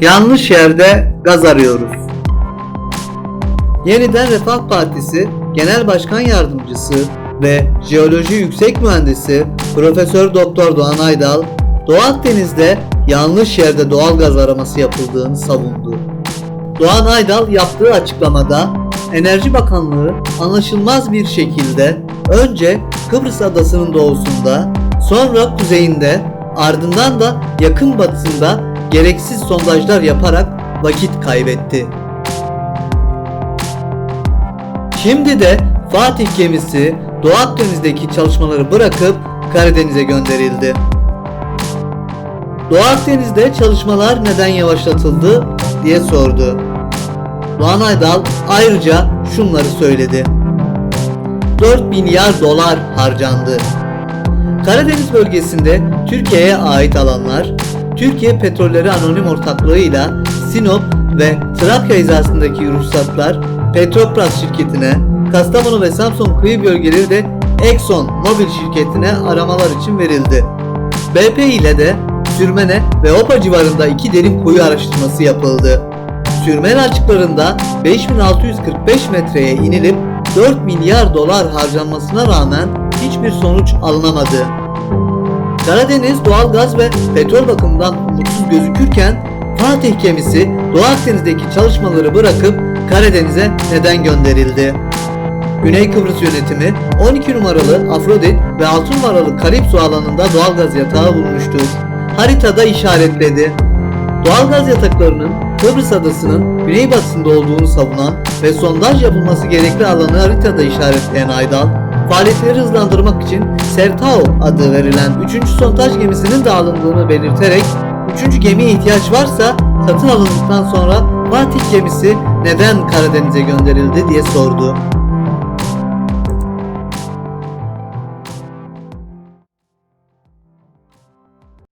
Yanlış yerde gaz arıyoruz. Yeniden Refah Partisi Genel Başkan Yardımcısı ve Jeoloji Yüksek Mühendisi Profesör Doktor Doğan Aydal, Doğu Akdeniz'de yanlış yerde doğal gaz araması yapıldığını savundu. Doğan Aydal yaptığı açıklamada Enerji Bakanlığı anlaşılmaz bir şekilde önce Kıbrıs adasının doğusunda, sonra kuzeyinde, ardından da yakın batısında gereksiz sondajlar yaparak vakit kaybetti. Şimdi de Fatih gemisi Doğu Akdeniz'deki çalışmaları bırakıp Karadeniz'e gönderildi. Doğu Akdeniz'de çalışmalar neden yavaşlatıldı diye sordu. Doğan Aydal ayrıca şunları söyledi. 4 milyar dolar harcandı. Karadeniz bölgesinde Türkiye'ye ait alanlar, Türkiye Petrolleri Anonim Ortaklığı'yla Sinop ve Trakya hizasındaki ruhsatlar Petropras şirketine, Kastamonu ve Samsun kıyı bölgeleri de Exxon Mobil şirketine aramalar için verildi. BP ile de Sürmene ve Opa civarında iki derin kuyu araştırması yapıldı. Sürmene açıklarında 5645 metreye inilip 4 milyar dolar harcanmasına rağmen hiçbir sonuç alınamadı. Karadeniz doğal gaz ve petrol bakımından umutsuz gözükürken Fatih gemisi Doğu Akdeniz'deki çalışmaları bırakıp Karadeniz'e neden gönderildi? Güney Kıbrıs yönetimi 12 numaralı Afrodit ve 6 numaralı Kalipso alanında doğalgaz yatağı bulmuştur. Haritada işaretledi. Doğalgaz yataklarının Kıbrıs adasının güneybatısında olduğunu savunan ve sondaj yapılması gerekli alanı haritada işaretleyen Aydal, faaliyetleri hızlandırmak için Sertao adı verilen 3. sondaj gemisinin de alındığını belirterek 3. gemiye ihtiyaç varsa satın alındıktan sonra Fatih gemisi neden Karadeniz'e gönderildi diye sordu.